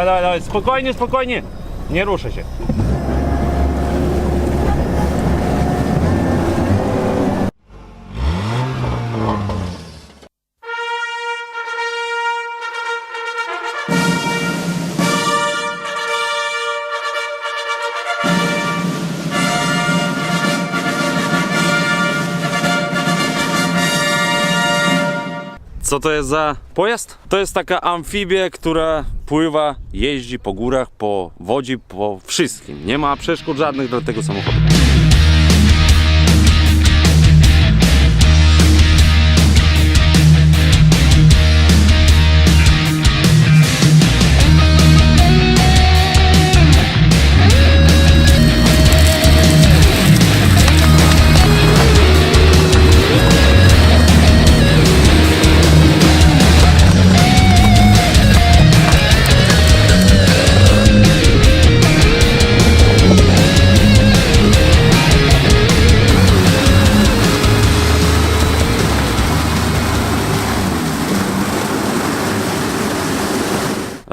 Dawaj, dawaj, dawaj, spokojnie, spokojnie. Nie ruszę się. Co to jest za pojazd? To jest taka amfibia, która pływa, jeździ po górach, po wodzie, po wszystkim. Nie ma przeszkód żadnych dla tego samochodu.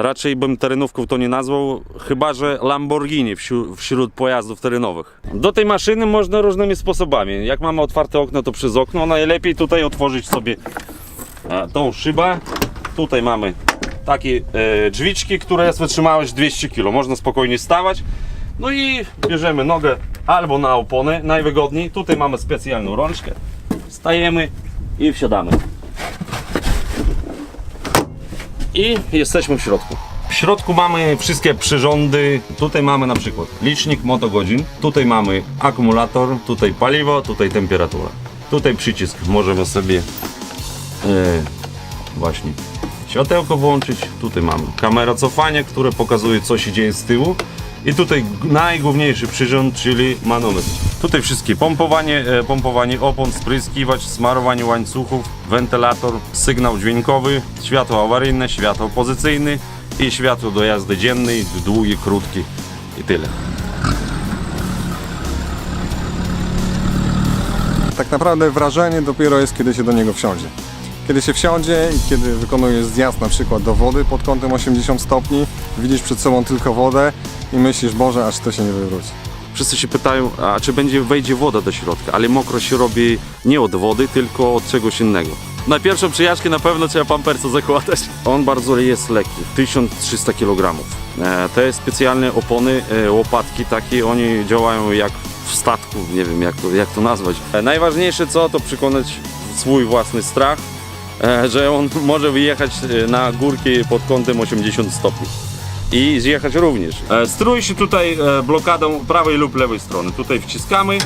Raczej bym terenówką to nie nazwał, chyba że Lamborghini wśród, pojazdów terenowych. Do tej maszyny można różnymi sposobami. Jak mamy otwarte okno, to przez okno. Najlepiej tutaj otworzyć sobie e, tą szybę. Tutaj mamy takie e, drzwiczki, które jest wytrzymałość 200 kg. Można spokojnie stawać. No i bierzemy nogę albo na opony, najwygodniej. Tutaj mamy specjalną rączkę. Stajemy i wsiadamy i jesteśmy w środku. W środku mamy wszystkie przyrządy. Tutaj mamy na przykład licznik motogodzin, tutaj mamy akumulator, tutaj paliwo, tutaj temperatura. Tutaj przycisk możemy sobie e, właśnie światełko włączyć. Tutaj mamy kamera cofania, które pokazuje co się dzieje z tyłu. I tutaj najgłówniejszy przyrząd, czyli manometr. Tutaj wszystkie pompowanie, e, pompowanie opon, spryskiwacz, smarowanie łańcuchów, wentylator, sygnał dźwiękowy, światło awaryjne, światło pozycyjne i światło do jazdy dziennej, długi, krótki i tyle. Tak naprawdę wrażenie dopiero jest, kiedy się do niego wsiądzie. Kiedy się wsiądzie i kiedy wykonujesz zjazd na przykład do wody pod kątem 80 stopni, widzisz przed sobą tylko wodę i myślisz, Boże, aż to się nie wywróci. Wszyscy się pytają, a czy będzie wejdzie woda do środka, ale mokro się robi nie od wody, tylko od czegoś innego. Na pierwszą na pewno trzeba pampersa zakładać. On bardzo jest lekki, 1300 kg. E, Te specjalne opony, e, łopatki takie, oni działają jak w statku, nie wiem jak to, jak to nazwać. E, Najważniejsze co, to przekonać swój własny strach, że on może wyjechać na górki pod kątem 80 stopni i zjechać również. E, się tutaj e, blokadą prawej lub lewej strony. Tutaj wciskamy,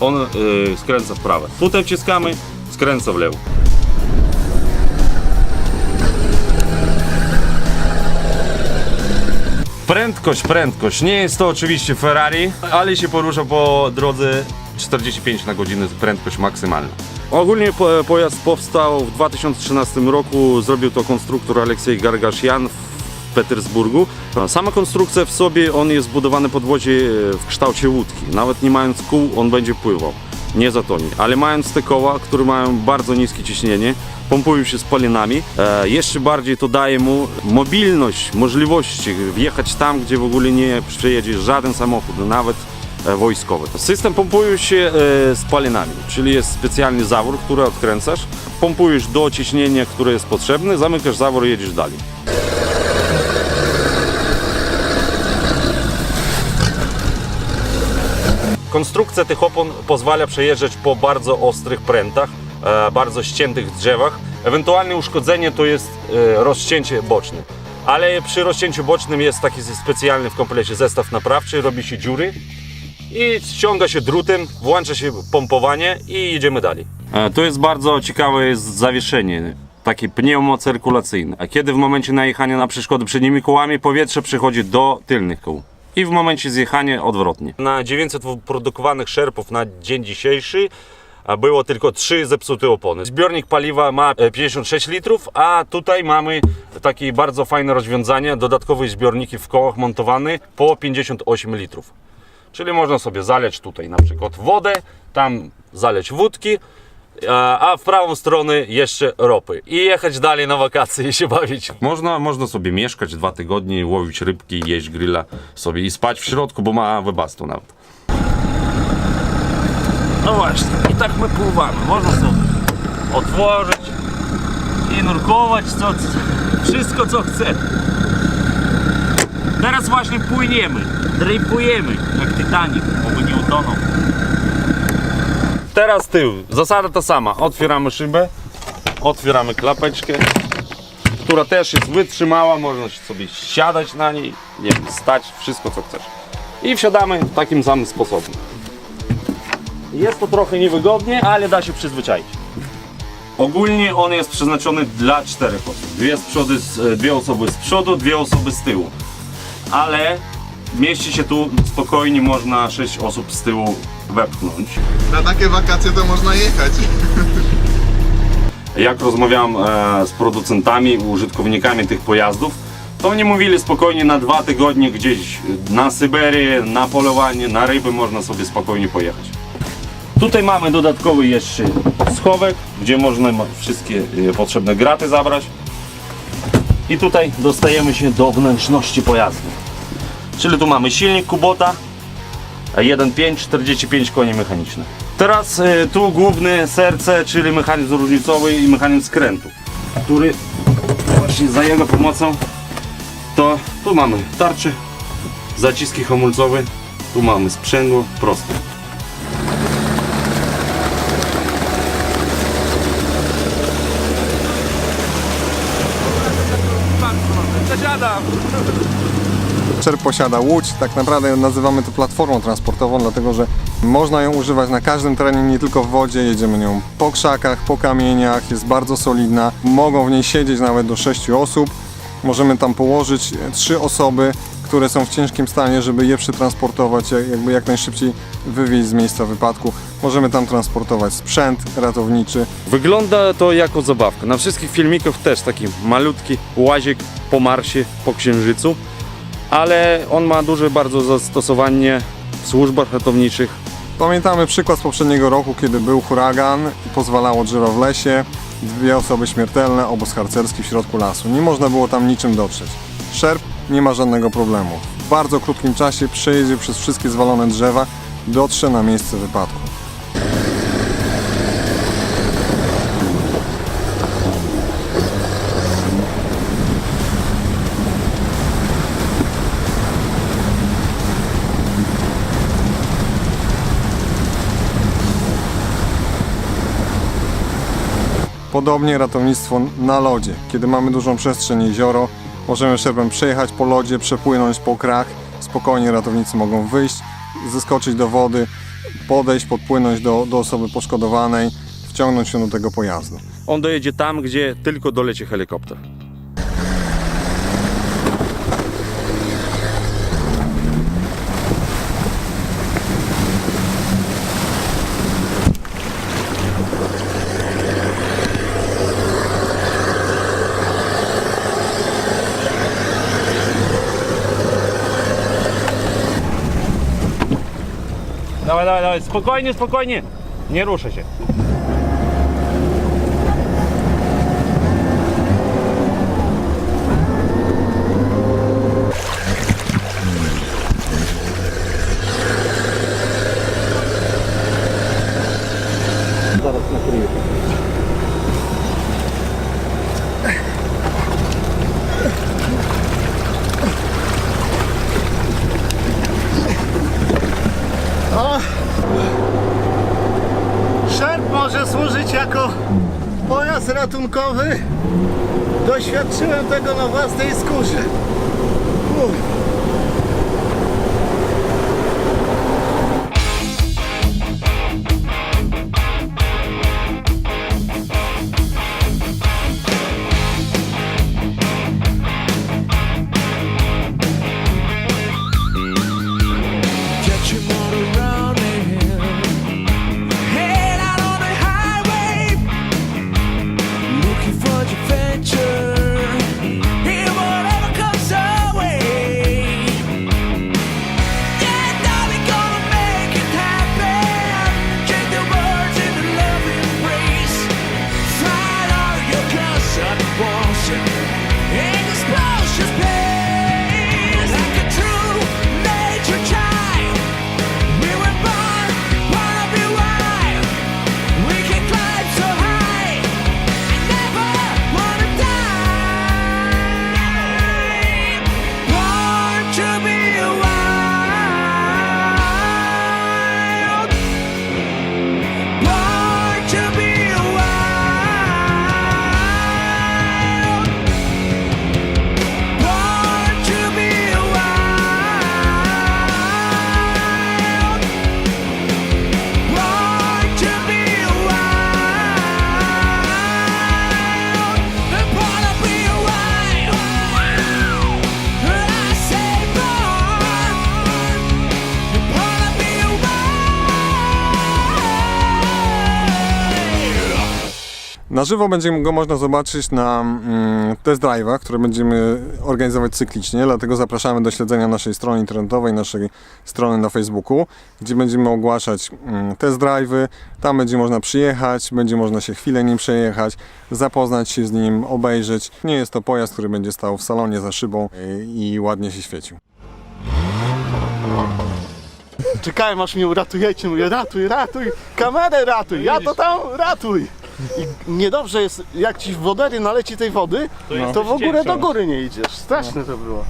on e, skręca w prawe. Tutaj wciskamy, skręca w lewo. Prędkość, prędkość. Nie jest to oczywiście Ferrari, ale się porusza po drodze 45 na godzinę, prędkość maksymalna. Ogólnie po, pojazd powstał w 2013 roku. Zrobił to konstruktor Aleksiej Gargasian w Petersburgu. Sama konstrukcja w sobie, on jest zbudowany podwozie w kształcie łódki. Nawet nie mając kół, on będzie pływał. Nie zatoni. Ale mając te koła, które mają bardzo niskie ciśnienie, pompują się spalinami, e, jeszcze bardziej to daje mu mobilność, możliwości wjechać tam, gdzie w ogóle nie przejedzie żaden samochód, nawet e, wojskowy. System pompuje się e, spalinami, czyli jest specjalny zawór, który odkręcasz, pompujesz do ciśnienia, które jest potrzebne, zamykasz zawór i jedziesz dalej. Konstrukcja tych opon pozwala przejeżdżać po bardzo ostrych prętach, e, bardzo ściętych drzewach. Ewentualne uszkodzenie to jest e, rozcięcie boczne. Ale przy rozcięciu bocznym jest taki specjalny w komplecie zestaw naprawczy, robi się dziury i ściąga się drutem, włącza się pompowanie i jedziemy dalej. E, To jest bardzo ciekawe jest zawieszenie, takie pneumocyrkulacyjne. A kiedy w momencie najechania na przeszkody przednimi kołami powietrze przechodzi do tylnych kół. I w momencie zjechania odwrotnie. Na 900 produkowanych szerpów na dzień dzisiejszy było tylko 3 zepsute opony. Zbiornik paliwa ma e, 56 litrów, a tutaj mamy takie bardzo fajne rozwiązanie, dodatkowe zbiorniki w kołach montowane po 58 litrów. Czyli można sobie zaleć tutaj na przykład wodę, tam zaleć wódki, a w prawą stronę jeszcze ropy. I jechać dalej na wakacje i się bawić. Można, można sobie mieszkać dwa tygodnie, łowić rybki, jeść grilla sobie i spać w środku, bo ma webastu nawet. No właśnie, i tak my pływamy. Można sobie otworzyć i nurkować, co, wszystko co chce. Teraz właśnie płyniemy, drypujemy, jak Titanic, oby nie utonął. Teraz tył, zasada ta sama. Otwieramy szybę, otwieramy klapeczkę, która też jest wytrzymała, można sobie siadać na niej, nie wiem, stać, wszystko co chcesz. I wsiadamy takim samym sposobem. Jest to trochę niewygodnie, ale da się przyzwyczaić. Ogólnie on jest przeznaczony dla czterech osób. Dwie, z przodu, z- dwie osoby z przodu, dwie osoby z tyłu. Ale mieści się tu spokojnie, można sześć osób z tyłu wepchnąć. Na takie wakacje to można jechać. Jak rozmawiam e, z producentami, użytkownikami tych pojazdów, to oni mówili spokojnie na dwa tygodnie gdzieś na Syberię, na polowanie, na ryby można sobie spokojnie pojechać. Tutaj mamy dodatkowy jeszcze schowek, gdzie można wszystkie e, potrzebne graty zabrać. I tutaj dostajemy się do wnętrzności pojazdu. Czyli tu mamy silnik Kubota, 1.5, 45 koni mechanicznych. Teraz e, tu główne serce, czyli mechanizm różnicowy i mechanizm skrętu, który właśnie za jego pomocą to tu mamy tarczę, zaciski hamulcowe, tu mamy sprzęgło proste. Czerp posiada łódź, tak naprawdę nazywamy to platformą transportową, dlatego że można ją używać na każdym terenie, nie tylko w wodzie. Jedziemy nią po krzakach, po kamieniach, jest bardzo solidna. Mogą w niej siedzieć nawet do 6 osób. Możemy tam położyć e, trzy osoby, które są w ciężkim stanie, żeby je przetransportować, jak- jakby jak najszybciej wywieźć z miejsca wypadku. Możemy tam transportować sprzęt ratowniczy, Wygląda to jako zabawka. Na wszystkich filmikach też taki malutki łazik po Marsie, po Księżycu, ale on ma duże bardzo zastosowanie w służbach ratowniczych, Pamiętamy przykład z poprzedniego roku, kiedy był huragan pozwalało drzewa w lesie, dwie osoby śmiertelne, obóz harcerski w środku lasu. Nie można było tam niczym dotrzeć. Szerp nie ma żadnego problemu. W bardzo krótkim czasie przejedzie przez wszystkie zwalone drzewa, dotrze na miejsce wypadku. Podobnie ratownictwo na lodzie. Kiedy mamy dużą przestrzeń jezioro, możemy szerpem przejechać po lodzie, przepłynąć po krach. Spokojnie ratownicy mogą wyjść, zeskoczyć do wody, podejść, podpłynąć do, do osoby poszkodowanej, wciągnąć się do tego pojazdu. On dojedzie tam, gdzie tylko doleci helikopter. Dawaj, dawaj, dawaj, spokojnie, spokojnie. Nie ruszę się. Zaraz nakryję. Szerp może służyć jako pojazd ratunkowy. Doświadczyłem tego na własnej skórze. Na żywo będzie go można zobaczyć na mm, test drive'ach, które będziemy organizować cyklicznie, dlatego zapraszamy do śledzenia naszej strony internetowej, naszej strony na Facebooku, gdzie będziemy ogłaszać mm, test drive'y. Tam będzie można przyjechać, będzie można się chwilę nim przejechać, zapoznać się z nim, obejrzeć. Nie jest to pojazd, który będzie stał w salonie za szybą y, i ładnie się świecił. Czekałem aż mnie uratujecie, mówię ratuj, ratuj, kamerę ratuj, ja to tam ratuj. I niedobrze jest, jak ci w wodery naleci tej wody, to, jest w ogóle do góry nie idziesz. Straszne to było.